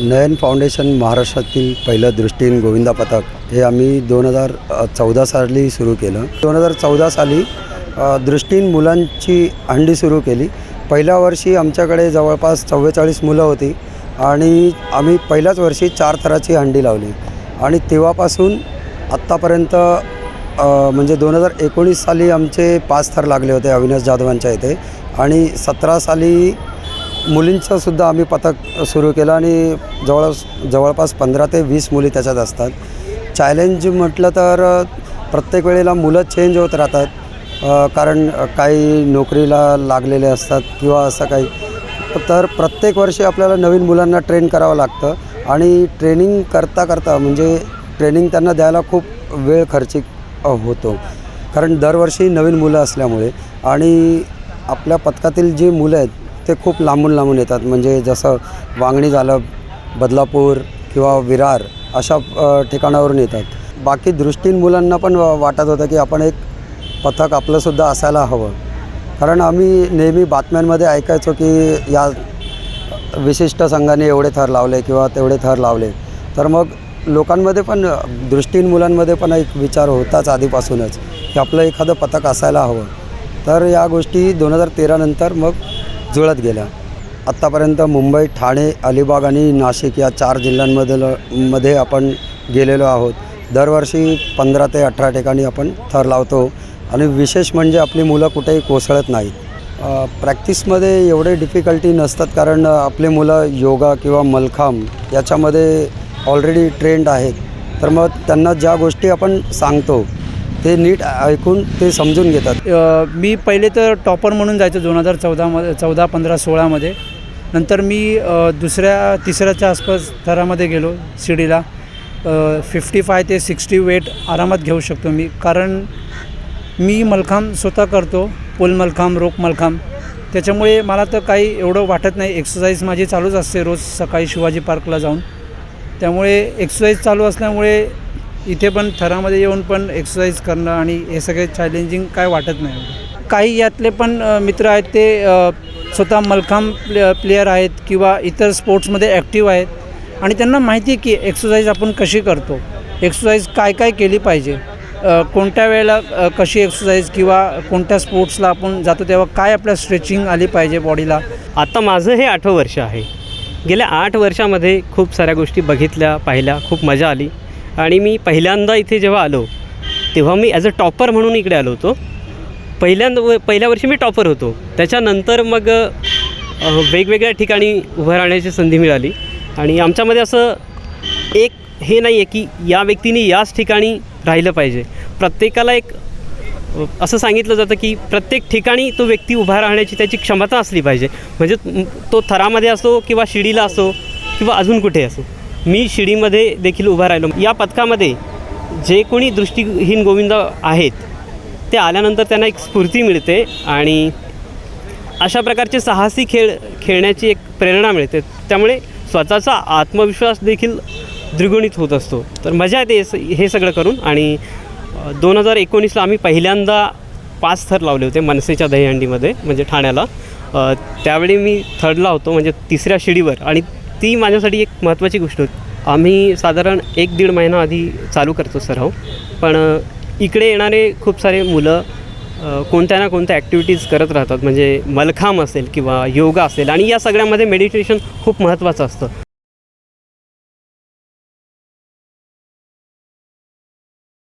नयन foundation महाराष्ट्रातील पहिलं दृष्टीन गोविंदा पथक हे आम्ही दोन हजार चौदा साली सुरू केलं. दोन हजार चौदा साली दृष्टीन मुलांची हंडी सुरू केली. पहिल्या वर्षी आमच्याकडे जवळपास चव्वेचाळीस मुलं होती आणि आम्ही पहिल्याच वर्षी चार थराची हंडी लावली. आणि तेव्हापासून आत्तापर्यंत म्हणजे दोन हजार एकोणीस साली आमचे पाच थर लागले होते अविनाश जाधवांच्या इथे. आणि सतरा साली मुलींचं सुद्धा आम्ही पथक सुरू केलं आणि जवळ जवळपास पंधरा ते वीस मुली त्याच्यात असतात. चॅलेंज म्हटलं तर प्रत्येक वेळेला मुलं चेंज होत राहतात. कारण काही नोकरीला लागलेले असतात किंवा असं काही. तर प्रत्येक वर्षी आपल्याला नवीन मुलांना ट्रेन करावं लागतं आणि ट्रेनिंग करता करता म्हणजे ट्रेनिंग त्यांना द्यायला खूप वेळ खर्चिक होतो. कारण दरवर्षी नवीन मुलं असल्यामुळे आणि आपल्या पथकातील जी मुलं आहेत ते खूप लांबून लांबून येतात. म्हणजे जसं वांगणी झालं बदलापूर किंवा विरार अशा ठिकाणावरून येतात. बाकी दृष्टीन मुलांना पण वाटत होतं की आपण एक पथक आपलंसुद्धा असायला हवं. कारण आम्ही नेहमी बातम्यांमध्ये ऐकायचो की या विशिष्ट संघाने एवढे थर लावले किंवा तेवढे थर लावले. तर मग लोकांमध्ये पण दृष्टीन मुलांमध्ये पण एक विचार होताच आधीपासूनच की आपलं एखादं पथक असायला हवं. तर या गोष्टी दोन हजार तेरानंतर मग जुळत गेल्या. आत्तापर्यंत मुंबई ठाणे अलिबाग आणि नाशिक या चार जिल्ह्यांमधील मध्ये आपण गेलेलो आहोत. दरवर्षी पंधरा ते अठरा ठिकाणी आपण थर लावतो आणि विशेष म्हणजे आपली मुलं कुठेही कोसळत नाहीत. प्रॅक्टिसमध्ये एवढे डिफिकल्टी नसतात कारण आपली मुलं योगा किंवा मलखांब याच्यामध्ये ऑलरेडी ट्रेंड आहेत. तर मग त्यांना ज्या गोष्टी आपण सांगतो ते नीट ऐकून ते समजून घेतात. मी पहिले तर टॉपर म्हणून जायचो दोन हजार चौदामध्ये चौदा पंधरा सोळामध्ये नंतर मी दुसऱ्या तिसऱ्याच्या आसपास थरामध्ये गेलो शिडीला फिफ्टी फाय ते सिक्स्टी वेट आरामात घेऊ शकतो मी. कारण मी मलखांब स्वतः करतो पोल मलखांब रोप मलखांब त्याच्यामुळे मला तर काही एवढं वाटत नाही. एक्सरसाइज माझी चालूच असते रोज सकाळी शिवाजी पार्कला जाऊन. त्यामुळे एक्सरसाइज चालू असल्यामुळे इथे पण थरामध्ये येऊन पण एक्सरसाइज करणं आणि हे सगळे चॅलेंजिंग काय वाटत नाही. काही यातले पण मित्र आहेत ते स्वतः मलखांब प्ले प्लेयर आहेत किंवा इतर स्पोर्ट्समध्ये ॲक्टिव्ह आहेत. आणि त्यांना माहिती आहे की एक्सरसाइज आपण कशी करतो. एक्सरसाइज काय काय केली पाहिजे. कोणत्या वेळेला कशी एक्सरसाइज किंवा कोणत्या स्पोर्ट्सला आपण जातो तेव्हा काय आपल्या स्ट्रेचिंग आली पाहिजे बॉडीला आता माझं हे आठवं वर्ष आहे. गेल्या आठ वर्षामध्ये खूप साऱ्या गोष्टी बघितल्या पाहिल्या खूप मजा आली. आणि मी पहिल्यांदा इथे जेव्हा आलो तेव्हा मी ॲज अ टॉपर म्हणून इकडे आलो होतो. पहिल्यांदा व- पहिल्या वर्षी मी टॉपर होतो. त्याच्यानंतर मग वेगवेगळ्या ठिकाणी उभं राहण्याची संधी मिळाली. आणि आमच्यामध्ये असं एक हे नाही आहे की या व्यक्तीने याच ठिकाणी राहिलं पाहिजे. प्रत्येकाला एक असं सांगितलं जातं की प्रत्येक ठिकाणी तो व्यक्ती उभा राहण्याची त्याची क्षमता असली पाहिजे. म्हणजे तो थरामध्ये असो किंवा शिडीला असो किंवा अजून कुठे असो. मी शिडीमध्ये देखील उभा राहिलो. या पथकामध्ये जे कोणी दृष्टीहीन गोविंद आहेत ते आल्यानंतर त्यांना एक स्फूर्ती मिळते आणि अशा प्रकारचे साहसी खेळ खेळण्याची एक प्रेरणा मिळते. त्यामुळे स्वतःचा आत्मविश्वास देखील द्विगुणित होत असतो. तर मजा येते हे स- हे सगळं करून आणि दोन हजार एकोणीसला आम्ही पहिल्यांदा पाच थर लावले होते मनसेच्या दहीहंडीमध्ये म्हणजे ठाण्याला. त्यावेळी मी थर्डला होतो म्हणजे तिसऱ्या शिडीवर आणि ती माझ्यासाठी एक महत्त्वाची गोष्ट होती. आम्ही साधारण एक दीड महिना आधी चालू करतो सराव हो. पण इकडे येणारे खूप सारे मुलं कोणत्या ना कोणत्या ॲक्टिव्हिटीज करत राहतात. म्हणजे मलखांब असेल किंवा योगा असेल आणि या सगळ्यामध्ये मेडिटेशन खूप महत्त्वाचं असतं.